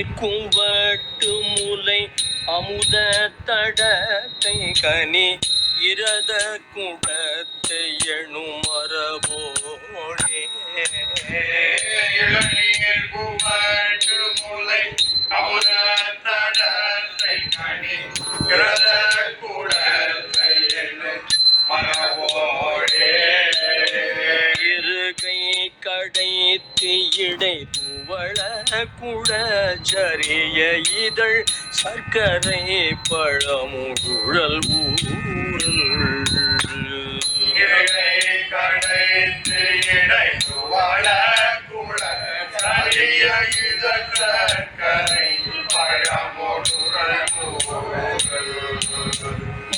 நீர் வட்டு முலை அமுத தடத்தை கனி இரத குடத்தை எணும் முலை அமுத தடத்தை கனி குடத்தை மரபோடே. இருகை கடைத்து இடை துவள குடச்சரிய இதழ் சர்க்கரை பழமுழல்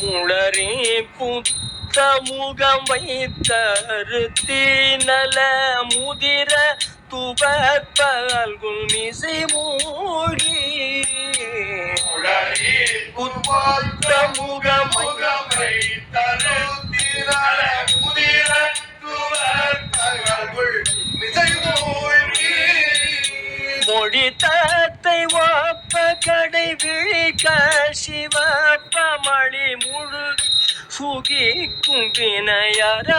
முளரே புத்த முகம் வைத்தருத்தி நல முதிர துபல்குள் மிசை மூடி. உடலி புத்த முகம் முதிர துவர்கள் மிசை மொழி தத்தை வாப்ப கடை விழிக்க சிவப்ப முழு சுகிக்கும் வினையராளா.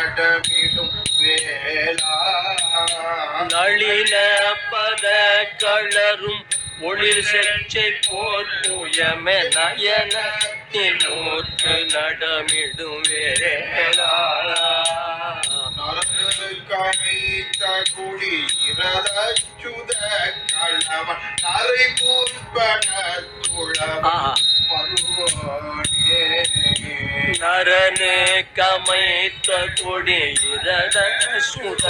நடமிடும் நளின பத களரும் ஒளிர் செச்சை போர் புயமே நயனத்தில் நூற்று நடமிடும் வேளா கணித்த குடி இரதச்சுத கணவன் நரை பூர்பன துளவன் ஆஹா. மருவோனே நரனு கமைத்த கொடி இரத சுத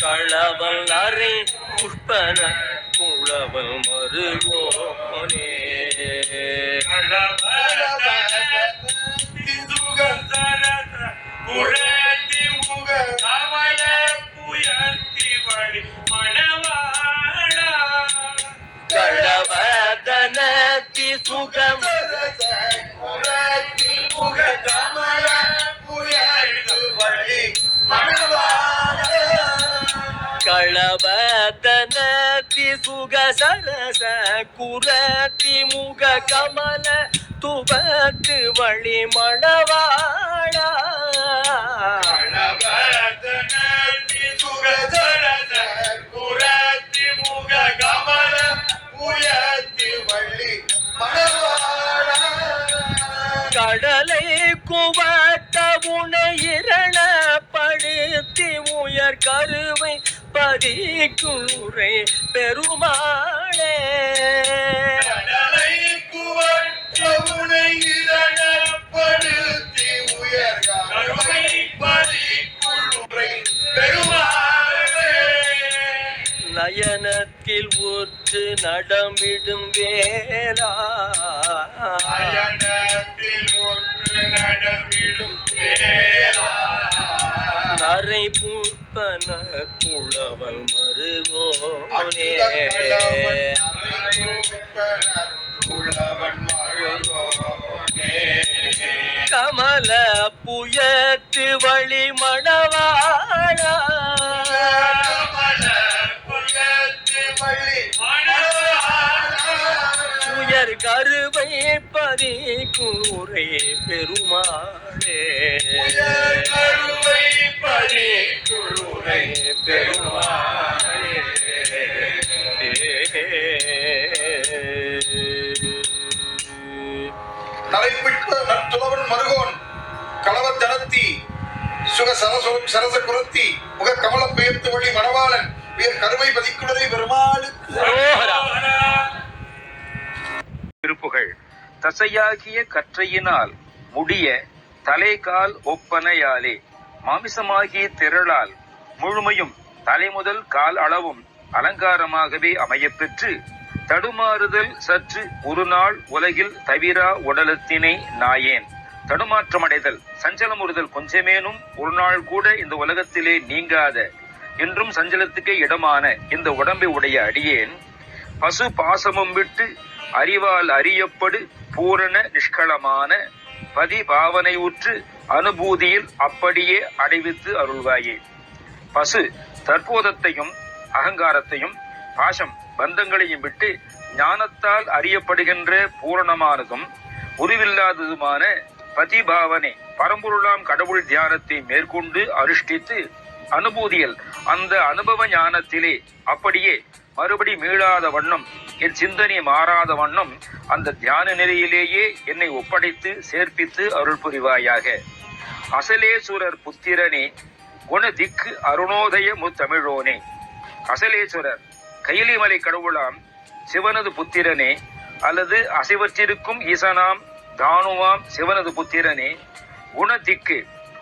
களவல் அறை புஷ்பன குளவல் சுக சரச குரத்தி முக கமல துவக்கு வழி மணவாளா. கடலை குவட்ட உனை இரண படுத்தி உயர் கருவை பதிக்குறை பெருமாளே. நயனத்தில் ஊற்று நடமிடும் வேளா. நரை பூப்பன குளவல் மருகோனே கமல புயத்து வழி மணவாளா. உயர் கருவை பதி கூரை பெருமாளே. பதி கூரை பெருமாளே. தலைப்பிட்ட நற்துளவன் மருகோன் களவத் தளத்தி சுக சரசு சரச குரத்தி முக கமலம் பெயர்த்து வழி மணவாளன் உயர் கருவை பதிக்குடலை பெருமாளுக்கு ரோஹரா. திருப்புகள் தசையாகிய கற்றையினால் முடிய தலைகால் ஒப்பனையாலே மாமிசமாகிய திரளால் முழுமையும் தலைமுதல் கால் அளவும் அலங்காரமாகவே அமையப்பெற்று தடுமாறுதல் சற்று ஒரு நாள் உலகில் தவிரா உடலத்தினை நாயேன். தடுமாற்றமடைதல் சஞ்சலமுறுதல் கொஞ்சமேனும் ஒரு நாள் கூட இந்த உலகத்திலே நீங்காத என்றும் சஞ்சலத்துக்கே இடமான இந்த உடம்பை உடைய அடியேன் பசு பாசமும் விட்டு அறிவால் அறியப்படு பூரண நிஷ்களமான பதி பாவனை உற்று அனுபூதியில் அப்படியே அடைவித்து அருள்வாயே. பசு தற்போதத்தையும் அகங்காரத்தையும் பாசம் பந்தங்களையும் விட்டு ஞானத்தால் அறியப்படுகின்ற பூரணமானதும் உருவில்லாததுமான பதிபாவனை பரம்பொருளாம் கடவுள் தியானத்தை மேற்கொண்டு அனுஷ்டித்து அனுபூதியில் அந்த அனுபவ ஞானத்திலே அப்படியே மறுபடி மீளாத வண்ணம் என் சிந்தனை மாறாத வண்ணம் அந்த தியான நிலையிலேயே என்னை ஒப்படைத்து சேர்ப்பித்து அருள் புரிவாயாக. அசலேசுரர் புத்திரனே குண திக்கு அருணோதய முத்தமிழோனே. அசலேஸ்வரர் கைலிமலை கடவுளாம் சிவனது புத்திரனே அல்லது அசைவற்றிருக்கும் ஈசனாம் தானுவாம் சிவனது புத்திரனே குணதிக்கு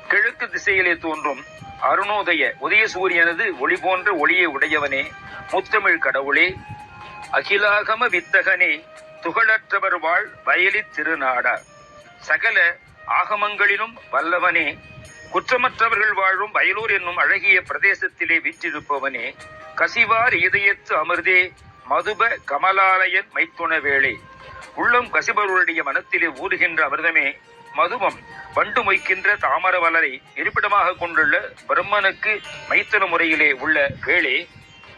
கிழக்கு திசையிலே தோன்றும் அருணோதய உதய சூரியனது ஒளி போன்ற ஒளியை உடையவனே முத்தமிழ் கடவுளே. அகிலாகம வித்தகனே துகளற்றவர் வாழ் வயலி திருநாடார். சகல ஆகமங்களிலும் வல்லவனே. குற்றமற்றவர்கள் வாழும் வயலூர் என்னும் அழகிய பிரதேசத்திலே வீற்றிருப்பவனே. கசிவார் இதயத்து அமிர்தே மதுப கமலாலயன் மைத்துண வேளே. உள்ளம் கசிபவர்களுடைய மனத்திலே ஊறுகின்ற அமிர்தமே மதுபம் வண்டு மொய்க்கின்ற தாமர வளரை இருப்பிடமாக கொண்டுள்ள பிரம்மனுக்கு மைத்தன முறையிலே உள்ள வேளே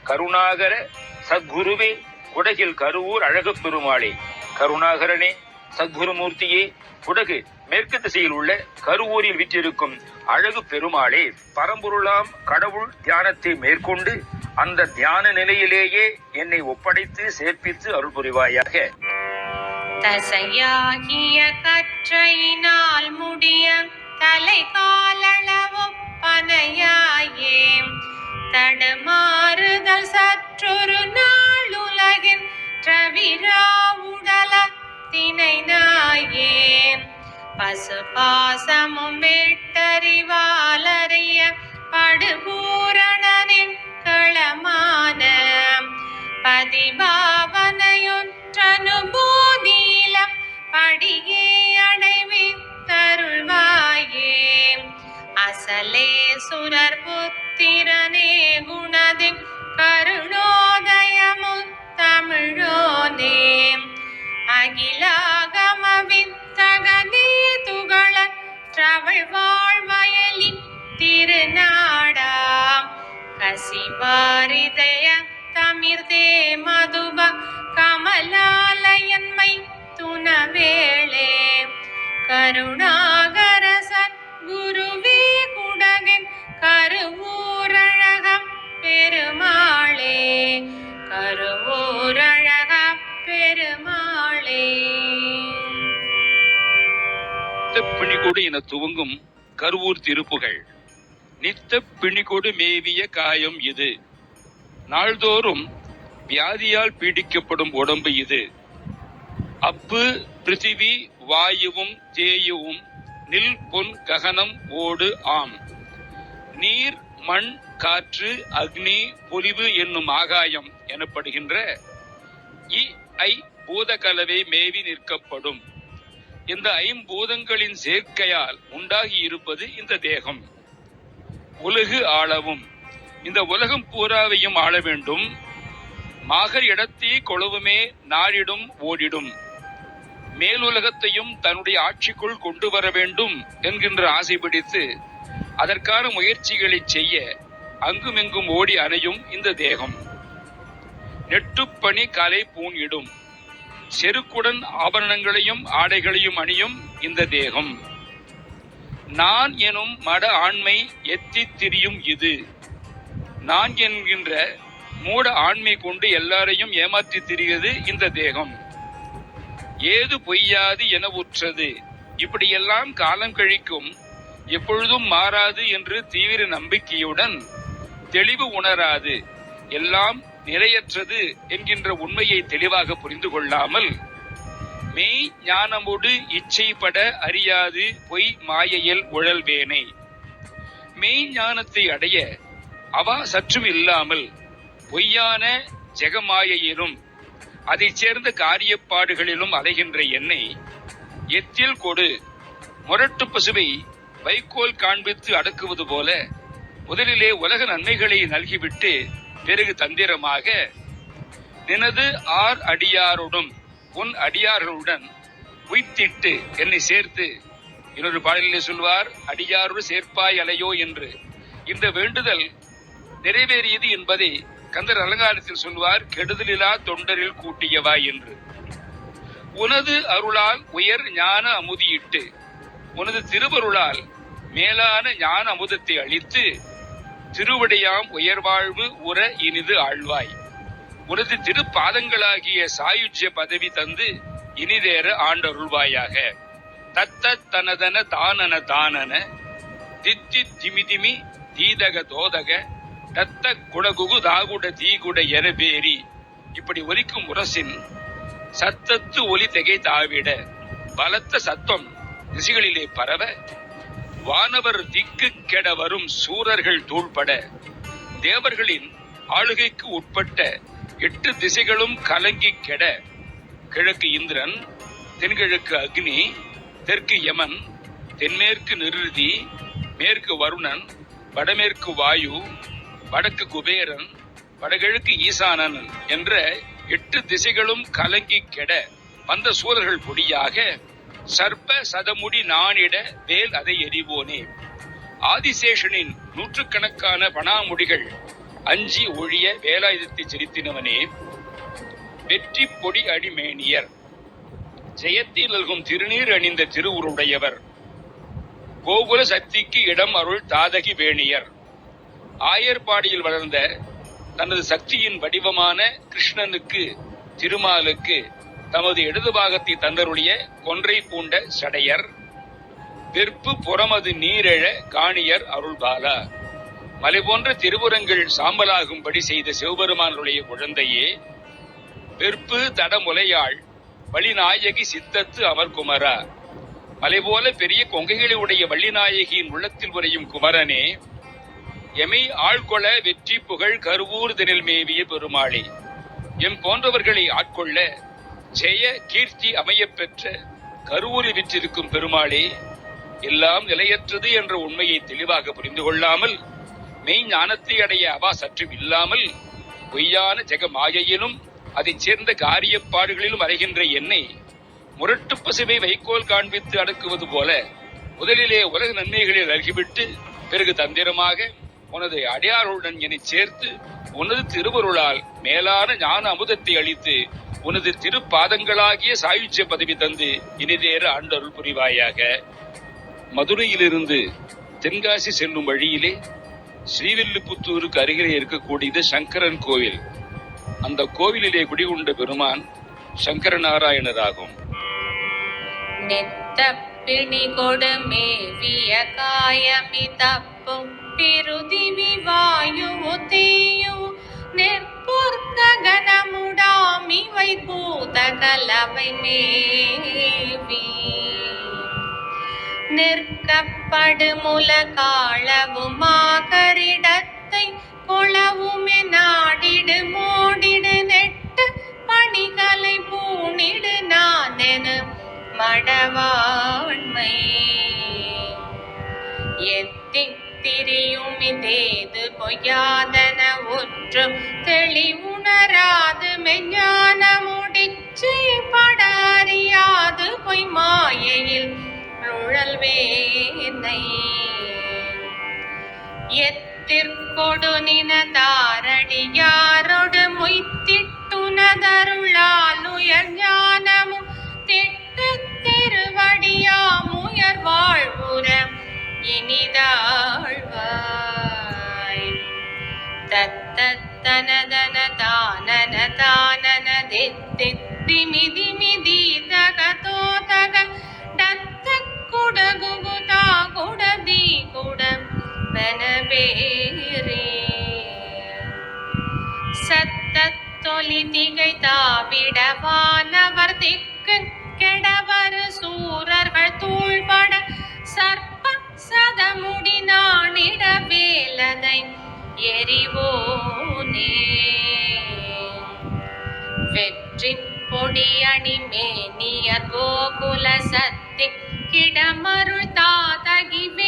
கருணாகர சத்குருவே குடகில் கருவூர் அழகு பெருமாளே. கருணாகரனே சத்குருமூர்த்தியே குடகு மேற்கு திசையில் உள்ள கருவூரில் விற்றிருக்கும் அழகு பெருமாளே பரம்பொருளாம் கடவுள் தியானத்தை மேற்கொண்டு அந்த தியான நிலையிலேயே என்னை ஒப்படைத்து சேர்ப்பித்து அருள் புரிவாயாக தசையாகிய கற்றையினால் முடிய தலை காலளவும் பனையாயே. தடுமாறுதல் சற்றொரு நாள் உலகின் தவிரா உடல தினை நாயேன் பசு பாசமும் வெட்டறிவாலறிய படுபூரணனின் களமான. பதிபாவனையுற்றனுபூதியிலம் அடியே அடைவித்தருள்வாயே அசலே சுரர் புத்திரனே குணதி கருணோதயமு தமிழோனே. அகிலாகம வித்தகனே துகள ட்ரவள் வாழ்வயலி திருநாடா கசிவாரிதய தமிர்தே மதுப கமலாலயன்மை துணவேளே. கருணாகரசன் குருவே குடகின் கருவூரழகம் பெருமாளே. கருவூரழக பெருமாளே. பிணிகொடு என துவங்கும் கருவூர் திருப்புகள் நித்த பிணிகொடு மேவிய காயம் இது. நாள்தோறும் வியாதியால் பீடிக்கப்படும் உடம்பு இது. அப்பு பிருத்திவி வாயுவும் தேயுவும் நில் பொன் ககனம் ஓடு ஆம். நீர் மண் காற்று அக்னி பொலிவு என்னும் ஆகாயம் எனப்படுகின்ற இ ஐ பூதகலவை மேவி நிற்கப்படும். இந்த ஐம்பூதங்களின் சேர்க்கையால் உண்டாகி இருப்பது இந்த தேகம். உலகு ஆளவும். இந்த உலகம் பூராவையும் ஆள வேண்டும். மாகர் இடத்தே கொழுவுமே நாடிடும் ஓடிடும். மேலுலகத்தையும் தன்னுடைய ஆட்சிக்குள் கொண்டு வர வேண்டும் என்கின்ற ஆசை பிடித்து அதற்கான முயற்சிகளை செய்ய அங்குமிங்கும் ஓடி அணையும் இந்த தேகம். நெட்டுப்பணி கலை பூன் இடும் செருக்குடன் ஆபரணங்களையும் ஆடைகளையும் அணியும் இந்த தேகம். நான் எனும் மட ஆண்மை எத்தித் திரியும் இது. நான் என்கின்ற மூட ஆண்மை கொண்டு எல்லாரையும் ஏமாற்றித் திரிகிறது இந்த தேகம். ஏது பொய்யாது என உற்றது. இப்படியெல்லாம் காலம் கழிக்கும் எப்பொழுதும் மாறாது என்று தீவிர நம்பிக்கையுடன் தெளிவு உணராது. எல்லாம் நிறையற்றது என்கின்ற உண்மையை தெளிவாக புரிந்து கொள்ளாமல் மெய் ஞானமோடு இச்சைப்பட அறியாது பொய் மாயையில் உழல்வேனே. மெய் ஞானத்தை அடைய அவா சற்றும் இல்லாமல் பொய்யான ஜெகமாயையிலும் அதைச் சேர்ந்த காரியப்பாடுகளிலும் அலைகின்ற என்னை எத்தில் கொடு முரட்டு பசுவை வைக்கோல் காண்பித்து அடக்குவது போல முதலிலே உலக நன்மைகளை நல்கிவிட்டு பிறகு தந்திரமாக நினது ஆர் அடியாருடன் உன் அடியார்களுடன் உய்த்திட்டு என்னை சேர்த்து. இன்னொரு பாடலிலே சொல்வார் அடியாரோடு சேர்ப்பாய் அலையோ என்று. இந்த வேண்டுதல் நிறைவேறியது என்பதை கந்தர் அலங்காரத்தில் சொல்வார் கெடுதலிலா தொண்டரில் கூட்டியவா என்று. உனது அருளால் உயர் ஞான அமுதியிட்டு உனது திருவருளால் மேலான ஞான அமுதத்தை அளித்து திருவிடையாம் உயர்வாழ்வு உற இனிது ஆழ்வாய். உனது திருப்பாதங்களாகிய சாயுஜ்ய பதவி தந்து இனிதேற ஆண்டருள்வாயாக. தத்த தனதன தானன தானன தித்தி திமிதிமி தீதக தோதக தத்த குடகுகு தாகுட தீகுட எரபேரி இப்படி ஒலிக்கும் முரசின் சத்தத்து ஒலி திகை தாவிட பலத்த சத்தம் திசைகளிலே பரவ. வானவர் திக்கு கெட வரும் சூரர்கள் தூள்பட. தேவர்களின் ஆளுகைக்கு உட்பட்ட எட்டு திசைகளும் கலங்கி கெட. கிழக்கு இந்திரன் தென்கிழக்கு அக்னி தெற்கு யமன் தென்மேற்கு நிருதி மேற்கு வருணன் வடமேற்கு வாயு வடக்கு குபேரன் வடகிழக்கு ஈசானன் என்ற எட்டு திசைகளும் கலங்கி கெட வந்த சூரர்கள் பொடியாக சர்ப்ப சதமுடி நாணிட வேல் அதை எறிவோனே. ஆதிசேஷனின் நூற்றுக்கணக்கான பணாமுடிகள் அஞ்சி ஒழிய வேலாயுதத்தை செலுத்தினவனே. வெற்றி பொடி அடிமேனியர். ஜெயத்தில் நல்கும் திருநீர் அணிந்த திருவுருடையவர் கோகுல சக்திக்கு இடம் அருள் தாதகி வேணியர். ஆயர்பாடியில் வளர்ந்த தனது சக்தியின் வடிவமான கிருஷ்ணனுக்கு திருமாலுக்கு தமது இடது பாகத்தை தந்தருடைய கொன்றை பூண்ட சடையர் வெற்பு புறமது நீரெழ காணியர் அருள்பாலா. மலை போன்ற திருபுறங்கள் சாம்பலாகும்படி செய்த சிவபெருமானுடைய குழந்தையே வெற்பு தடமுலையாள் வழிநாயகி சித்தத்து அமர்குமரா. மலை போல பெரிய கொங்கைகளை உடைய வள்ளிநாயகியின் உள்ளத்தில் உரையும் குமரனே எமை ஆள்கொள வெற்றி புகழ் கருவூர் தினில் மேவிய பெருமாளே. எம் போன்றவர்களை ஆட்கொள்ள ஜெய கீர்த்தி அமையப்பெற்ற கருவூரில் விற்றிருக்கும் பெருமாளே எல்லாம் நிலையற்றது என்ற உண்மையை தெளிவாக புரிந்து கொள்ளாமல் மெய் ஞானத்தை அடைய அவா சற்றும் இல்லாமல் பொய்யான ஜெக மாயையிலும் அதைச் சேர்ந்த காரியப்பாடுகளிலும் அறைகின்ற என்னை முரட்டு பசுவை வைக்கோல் காண்பித்து அடக்குவது போல முதலிலே உலக நன்மைகளில் அருகிவிட்டு பிறகு தந்திரமாக உனது அடியாருடன் என்னை சேர்த்து உனது திருவருளால் மேலான ஞான அமுதத்தை அளித்து உனது திருப்பாதங்களாகிய சாயுச்சிய பதவி தந்து இனிதேற ஆண்டருள் புரிவாயாக. மதுரையிலிருந்து தென்காசி செல்லும் வழியிலே ஸ்ரீவில்லிபுத்தூருக்கு அருகிலே இருக்கக்கூடியது சங்கரன் கோவில். அந்த கோவிலிலே குடிகொண்ட பெருமான் சங்கர நாராயணராகும் நித்த பிணி கொடுமேவிய காயமி தப்பும் பிருதிவி வாயு தீயு நிற்பொர்க்க கனமுடாமிவை பூத கலவை மேவி. நிற்கப்படுமுல காளவுமாகரிடத்தை கொளவுமே நாடிடு மூடிடு நெட்டு பணிகளை பூணிடு நானெனு மடவாண்மை. திரியும் பொய்யாதன ஒன்றும் தெளிவுணராது மெஞ்ஞான முடிச்சு படாரியாது பொய் மாயையில் நுழல்வேனை எத்திற்கொடு நின தாரடியாரொடு மொய்த்திட்டுனதருளால் உயர் ஞானமும் திட்டு திருவடியாமுயர் வாழ்வுற இனிதாழ்வாய். தத்தனதன தானன தானன தித்திமி திமி தீதக தோதக டத்த குடகுகு தாகுட தீ குட பெனபேரே சத்தத்தொலி திகை தாவிட வானவர் திக்கு கெடவர் சூரர்கள் தூள்பட சர்ப்ப சதமுடி நாணிட எரிவோனே வெற்றி பொடியணி மேனியர் கோகுல சத்தி கிடமருள் தாதகிவே.